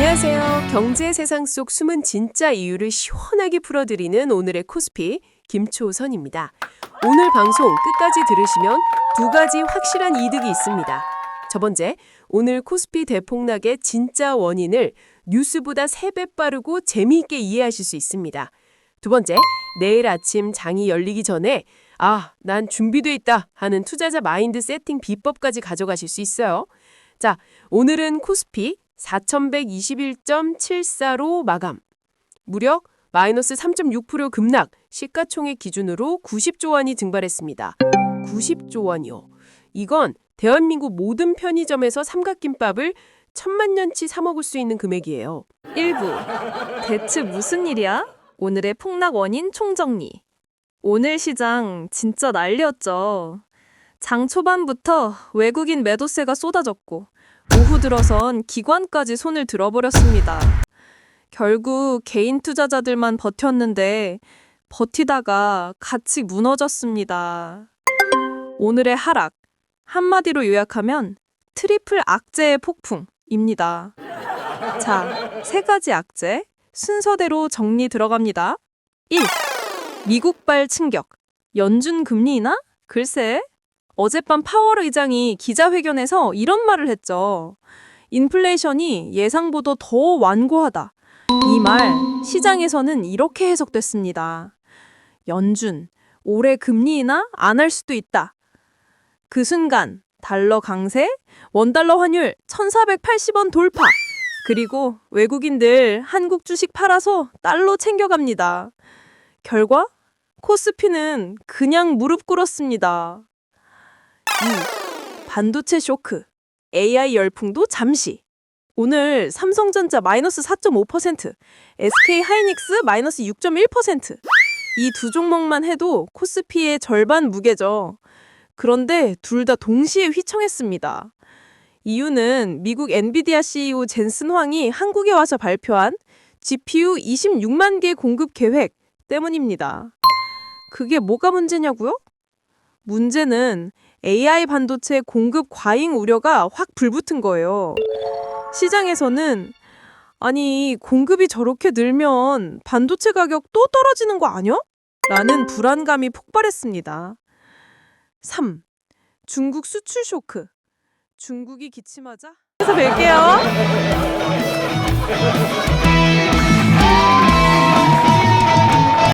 안녕하세요. 경제 세상 속 숨은 진짜 이유를 시원하게 풀어드리는 오늘의 코스피 김초선입니다. 오늘 방송 끝까지 들으시면 두 가지 확실한 이득이 있습니다. 첫 번째, 오늘 코스피 대폭락의 진짜 원인을 뉴스보다 3배 빠르고 재미있게 이해하실 수 있습니다. 두 번째, 내일 아침 장이 열리기 전에 아, 난 준비돼 있다 하는 투자자 마인드 세팅 비법까지 가져가실 수 있어요. 자, 오늘은 코스피 4121.74로 마감. 무려 마이너스 3.6% 급락, 시가총액 기준으로 90조 원이 증발했습니다. 90조 원이요. 이건 대한민국 모든 편의점에서 삼각김밥을 천만 년치 사 먹을 수 있는 금액이에요. 1부. 대체 무슨 일이야? 오늘의 폭락 원인 총정리. 오늘 시장 진짜 난리였죠. 장 초반부터 외국인 매도세가 쏟아졌고 오후 들어선 기관까지 손을 들어버렸습니다. 결국 개인 투자자들만 버텼는데 버티다가 같이 무너졌습니다. 오늘의 하락 한마디로 요약하면 트리플 악재의 폭풍입니다. 자, 세 가지 악재 순서대로 정리 들어갑니다. 1. 미국발 충격. 연준 금리 인하? 글쎄. 어젯밤 파월 의장이 기자회견에서 이런 말을 했죠. 인플레이션이 예상보다 더 완고하다. 이 말 시장에서는 이렇게 해석됐습니다. 연준 올해 금리 인하 안 할 수도 있다. 그 순간 달러 강세, 원달러 환율 1480원 돌파. 그리고 외국인들 한국 주식 팔아서 달러 챙겨갑니다. 결과 코스피는 그냥 무릎 꿇었습니다. 2. 반도체 쇼크. AI 열풍도 잠시. 오늘 삼성전자 마이너스 4.5%, SK 하이닉스 마이너스 6.1%. 이 두 종목만 해도 코스피의 절반 무게죠. 그런데 둘 다 동시에 휘청했습니다. 이유는 미국 엔비디아 CEO 젠슨 황이 한국에 와서 발표한 GPU 26만 개 공급 계획 때문입니다. 그게 뭐가 문제냐고요? 문제는 AI 반도체 공급 과잉 우려가 확 불붙은 거예요. 시장에서는 아니 공급이 저렇게 늘면 반도체 가격 또 떨어지는 거 아니야? 라는 불안감이 폭발했습니다. 3. 중국 수출 쇼크. 중국이 기침하자. 그래서 뵐게요.